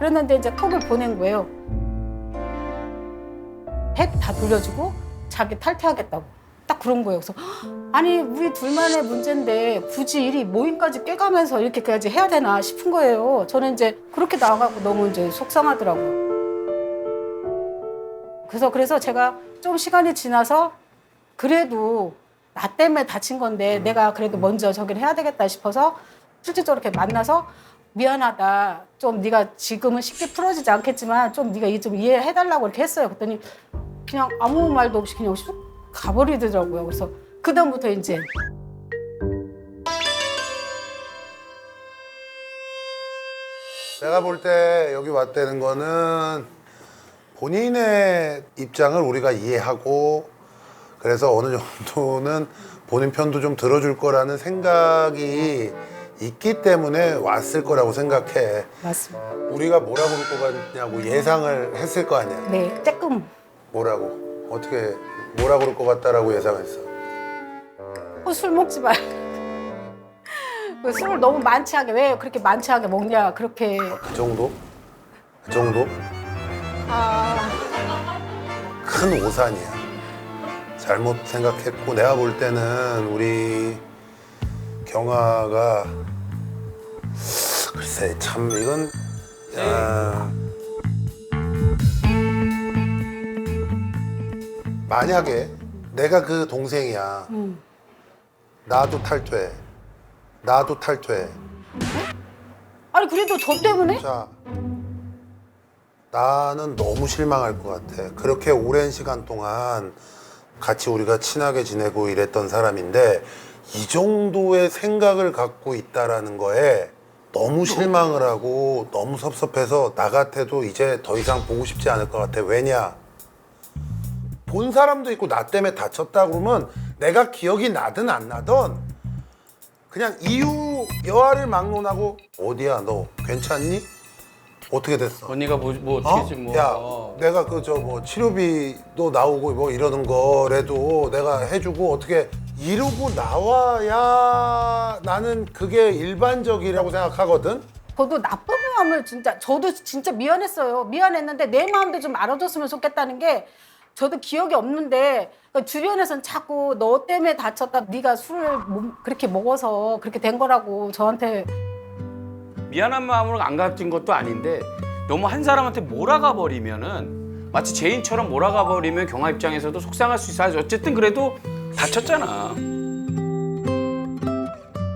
그랬는데 이제 컵을 보낸 거예요. 백 다 돌려주고 자기 탈퇴하겠다고 딱 그런 거예요. 그래서 "헉, 아니 우리 둘만의 문제인데 굳이 일이 모임까지 깨가면서 이렇게까지 해야 되나 싶은 거예요. 저는 이제 그렇게 나가고 너무 이제 속상하더라고요. 그래서 그래서 제가 좀 시간이 지나서 그래도 나 때문에 다친 건데 내가 그래도 먼저 저기를 해야 되겠다 싶어서 실질적으로 이렇게 만나서 미안하다. 좀 네가 지금은 쉽게 풀어지지 않겠지만 좀 네가 이게 좀 이해해 달라고 이렇게 했어요. 그랬더니 그냥 아무 말도 없이 그냥 쑥 가버리더라고요. 그래서 그다음부터 이제 내가 볼 때 여기 왔다는 거는 본인의 입장을 우리가 이해하고 그래서 어느 정도는 본인 편도 좀 들어줄 거라는 생각이 있기 때문에 왔을 거라고 생각해. 맞습니다. 우리가 뭐라 그럴 것 같냐고 예상을 했을 거 아니야. 네, 조금 뭐라고? 어떻게 뭐라 그럴 것 같다라고 예상했어. 어, 술 먹지 말. 그 술을 너무 만취하게 왜 그렇게 만취하게 먹냐 그렇게 그 정도? 그 정도? 아 큰 오산이야. 잘못 생각했고 내가 볼 때는 우리 경아가 글쎄 참 이건 야, 만약에 내가 그 동생이야. 음. 나도 탈퇴. 나도 탈퇴. 아니 그래도 저 때문에 자, 나는 너무 실망할 것 같아. 그렇게 오랜 시간 동안 같이 우리가 친하게 지내고 이랬던 사람인데 이 정도의 생각을 갖고 있다라는 거에 너무 실망을 하고 너무 섭섭해서 나 같아도 이제 더 이상 보고 싶지 않을 것 같아. 왜냐? 본 사람도 있고 나 때문에 다쳤다 그러면 내가 기억이 나든 안 나든 그냥 이유 여하를 막론하고 어디야 너 괜찮니? 어떻게 됐어? 언니가 뭐, 뭐 어? 어떻게 지 뭐. 야, 내가 그 저 뭐 치료비도 나오고 뭐 이러는 거라도 내가 해주고 어떻게 이러고 나와야 나는 그게 일반적이라고 생각하거든. 저도 나쁜 마음을 진짜 저도 진짜 미안했어요. 미안했는데 내 마음도 좀 알아줬으면 좋겠다는 게 저도 기억이 없는데 그러니까 주변에서는 자꾸 너 때문에 다쳤다. 네가 술을 못- 그렇게 먹어서 그렇게 된 거라고 저한테 미안한 마음으로 안 가진 것도 아닌데 너무 한 사람한테 몰아가 버리면은 마치 죄인처럼 몰아가 버리면 경아 입장에서도 속상할 수 있어. 어쨌든 그래도 다쳤잖아.